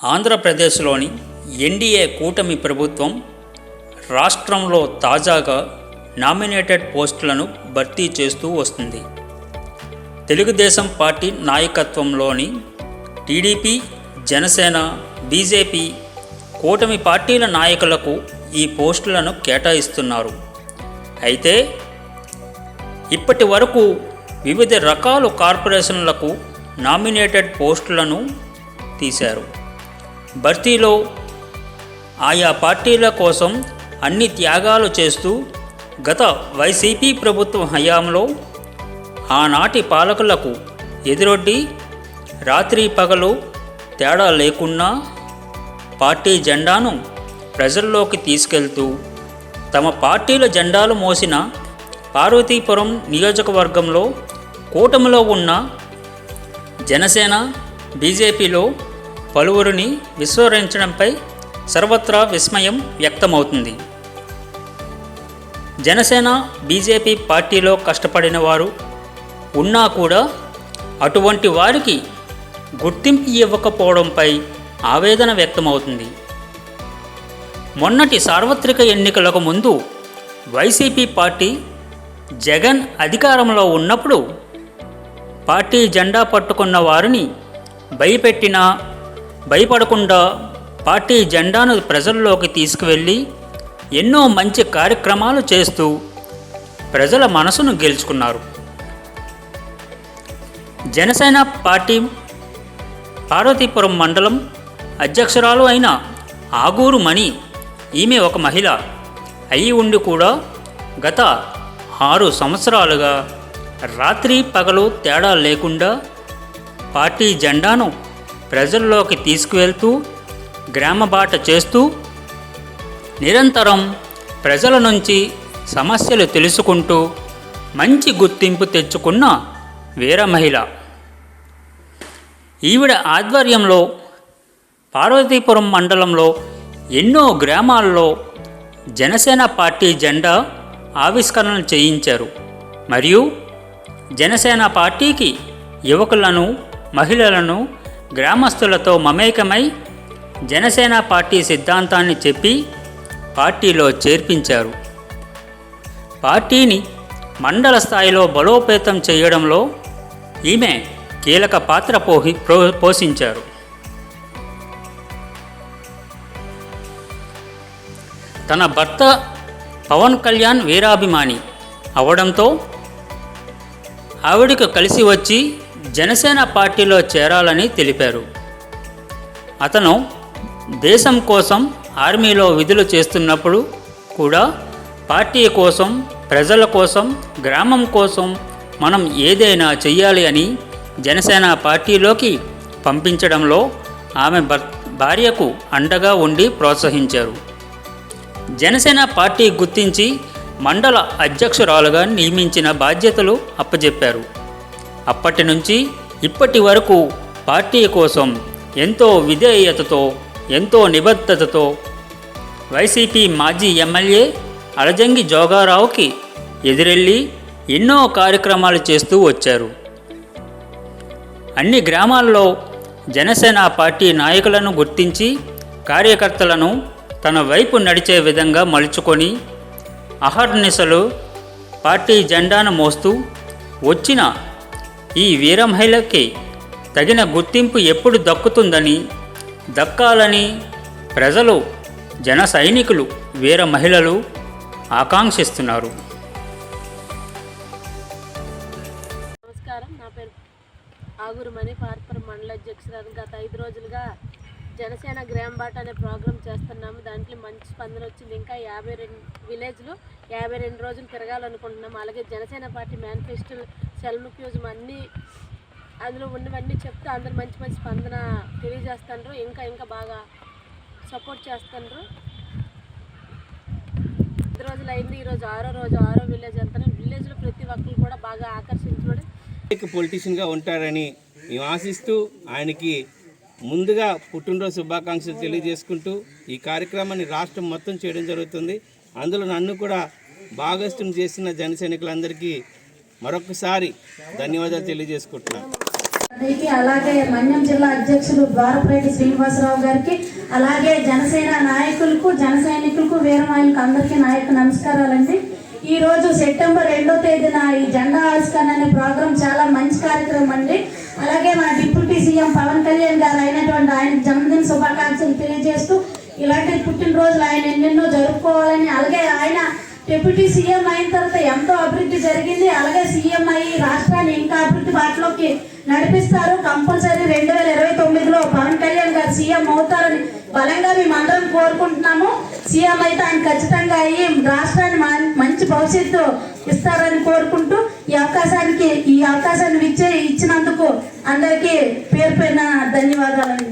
ఆంధ్రప్రదేశ్లోని ఎన్డీఏ కూటమి ప్రభుత్వం రాష్ట్రంలో తాజాగా నామినేటెడ్ పోస్టులను భర్తీ చేస్తూ వస్తుంది. తెలుగుదేశం పార్టీ నాయకత్వంలోని టీడీపీ జనసేన బీజేపీ కూటమి పార్టీల నాయకులకు ఈ పోస్టులను కేటాయిస్తున్నారు. అయితే ఇప్పటి వరకు వివిధ రకాల కార్పొరేషన్లకు నామినేటెడ్ పోస్టులను తీశారు. భర్తీలో ఆయా పార్టీల కోసం అన్ని త్యాగాలు చేస్తూ గత వైసీపీ ప్రభుత్వం హయాంలో ఆనాటి పాలకులకు ఎదురొడ్డి రాత్రి పగలు తేడా లేకున్నా పార్టీ జెండాను ప్రజల్లోకి తీసుకెళ్తూ తమ పార్టీల జెండాలు మోసిన పార్వతీపురం నియోజకవర్గంలో కూటమిలో ఉన్న జనసేన బీజేపీలో పలువురిని విస్మరించడంపై సర్వత్రా విస్మయం వ్యక్తమవుతుంది. జనసేన బీజేపీ పార్టీలో కష్టపడిన వారు ఉన్నా కూడా అటువంటి వారికి గుర్తింపు ఇవ్వకపోవడంపై ఆవేదన వ్యక్తమవుతుంది. మొన్నటి సార్వత్రిక ఎన్నికలకు ముందు వైసీపీ పార్టీ జగన్ అధికారంలో ఉన్నప్పుడు పార్టీ జెండా పట్టుకున్న వారిని భయపెట్టినా భయపడకుండా పార్టీ జెండాను ప్రజల్లోకి తీసుకువెళ్ళి ఎన్నో మంచి కార్యక్రమాలు చేస్తూ ప్రజల మనసును గెలుచుకున్నారు. జనసేన పార్టీ పార్వతీపురం మండలం అధ్యక్షురాలు అయిన ఆగూరు మణి. ఈమె ఒక మహిళ. అయి ఉండి కూడా గత ఆరు సంవత్సరాలుగా రాత్రి పగలు తేడా లేకుండా పార్టీ జెండాను ప్రజల్లోకి తీసుకువెళ్తూ గ్రామ బాట చేస్తూ నిరంతరం ప్రజల నుంచి సమస్యలు తెలుసుకుంటూ మంచి గుర్తింపు తెచ్చుకున్న వీర మహిళ. ఈవిడ ఆధ్వర్యంలో పార్వతీపురం మండలంలో ఎన్నో గ్రామాల్లో జనసేన పార్టీ జెండా ఆవిష్కరణ చేయించారు. మరియు జనసేన పార్టీకి యువకులను మహిళలను గ్రామస్తులతో మమేకమై జనసేన పార్టీ సిద్ధాంతాన్ని చెప్పి పార్టీలో చేర్పించారు. పార్టీని మండల స్థాయిలో బలోపేతం చేయడంలో ఈమె కీలక పాత్ర పోహి ప్రో- పోషించారు. తన భర్త పవన్ కళ్యాణ్ వీరాభిమాని అవడంతో ఆవిడకు కలిసి వచ్చి జనసేన పార్టీలో చేరాలని తెలిపారు. అతను దేశం కోసం ఆర్మీలో విధులు చేస్తున్నప్పుడు కూడా పార్టీ కోసం ప్రజల కోసం గ్రామం కోసం మనం ఏదైనా చెయ్యాలి అని జనసేన పార్టీలోకి పంపించడంలో ఆమె భర్ భార్యకు అండగా ఉండి ప్రోత్సహించారు. జనసేన పార్టీ గుర్తించి మండల అధ్యక్షురాలుగా నియమించిన బాధ్యతలు అప్పజెప్పారు. అప్పటి నుంచి ఇప్పటి వరకు పార్టీ కోసం ఎంతో విధేయతతో ఎంతో నిబద్ధతతో వైసీపీ మాజీ ఎమ్మెల్యే అలజంగి జోగారావుకి ఎదురెళ్ళి ఎన్నో కార్యక్రమాలు చేస్తూ వచ్చారు. అన్ని గ్రామాల్లో జనసేన పార్టీ నాయకులను గుర్తించి కార్యకర్తలను తన వైపు నడిచే విధంగా మలుచుకొని అహర్నిశలు పార్టీ జెండాను మోస్తూ వచ్చిన ఈ వీరమహిళకి తగిన గుర్తింపు ఎప్పుడు దక్కుతుందని దక్కాలని ప్రజలు జన సైనికులు వీర మహిళలు ఆకాంక్షిస్తున్నారు. ఆగురు పార్పర్ పార్పురం మండల అధ్యక్షురాలు గత ఐదు రోజులుగా జనసేన గ్రామ్ బాట అనే ప్రోగ్రామ్ చేస్తున్నాము. దాంట్లో మంచి స్పందన వచ్చింది. ఇంకా యాభై రెండు విలేజ్లు యాభై రెండు రోజులు తిరగాలనుకుంటున్నాము. అలాగే జనసేన పార్టీ మేనిఫెస్టో సెల్ముక్యూజం అన్నీ అందులో ఉన్నవన్నీ చెప్తే అందరు మంచి మంచి స్పందన తెలియజేస్తుండ్రు. ఇంకా ఇంకా బాగా సపోర్ట్ చేస్తుండ్రు. ఐదు రోజులు అయింది. ఈరోజు ఆరో రోజు ఆరో విలేజ్ అంతా విలేజ్లో ప్రతి ఒక్కరు కూడా బాగా ఆకర్షణ పొలిటీషియన్గా ఉంటారని మేము ఆశిస్తూ ఆయనకి ముందుగా పుట్టినరోజు శుభాకాంక్షలు తెలియజేసుకుంటూ ఈ కార్యక్రమాన్ని రాష్ట్రం మొత్తం చేయడం జరుగుతుంది. అందులో నన్ను కూడా భాగస్థం చేసిన జన సైనికులందరికీ మరొకసారి ధన్యవాదాలు తెలియజేసుకుంటున్నాను. అలాగే మన్యం జిల్లా అధ్యక్షులు ద్వారపరెడ్డి శ్రీనివాసరావు గారికి అలాగే జనసేన నాయకులకు జన సైనికులకు వీరమాయులకు అందరికీ నాయకు నమస్కారాలండి. ఈరోజు సెప్టెంబర్ రెండో తేదీన ఈ జెండా ఆవిష్కరణ అనే ప్రోగ్రాం చాలా మంచి కార్యక్రమం అండి. అలాగే మన డిప్యూటీ సీఎం పవన్ కళ్యాణ్ గారు అయినటువంటి ఆయన జన్మదిన శుభాకాంక్షలు తెలియజేస్తూ ఇలాంటి పుట్టినరోజులు ఆయన ఎన్నెన్నో జరుపుకోవాలని అలాగే ఆయన డిప్యూటీ సీఎం అయిన తర్వాత ఎంతో అభివృద్ధి జరిగింది. అలాగే సీఎం అయ్యి రాష్ట్రాన్ని ఇంకా అభివృద్ధి బాటలోకి నడిపిస్తారు. కంపల్సరీ రెండు వేల ఇరవై తొమ్మిదిలో పవన్ కళ్యాణ్ గారు సీఎం అవుతారని బలంగా మేము అందరం కోరుకుంటున్నాము. సీఎం అయితే ఆయన ఖచ్చితంగా అయ్యి రాష్ట్రాన్ని మంచి భవిష్యత్తు ఇస్తారని కోరుకుంటూ ఈ అవకాశానికి ఈ అవకాశాన్ని ఇచ్చే ఇచ్చినందుకు అందరికీ పేరు పైన ధన్యవాదాలు.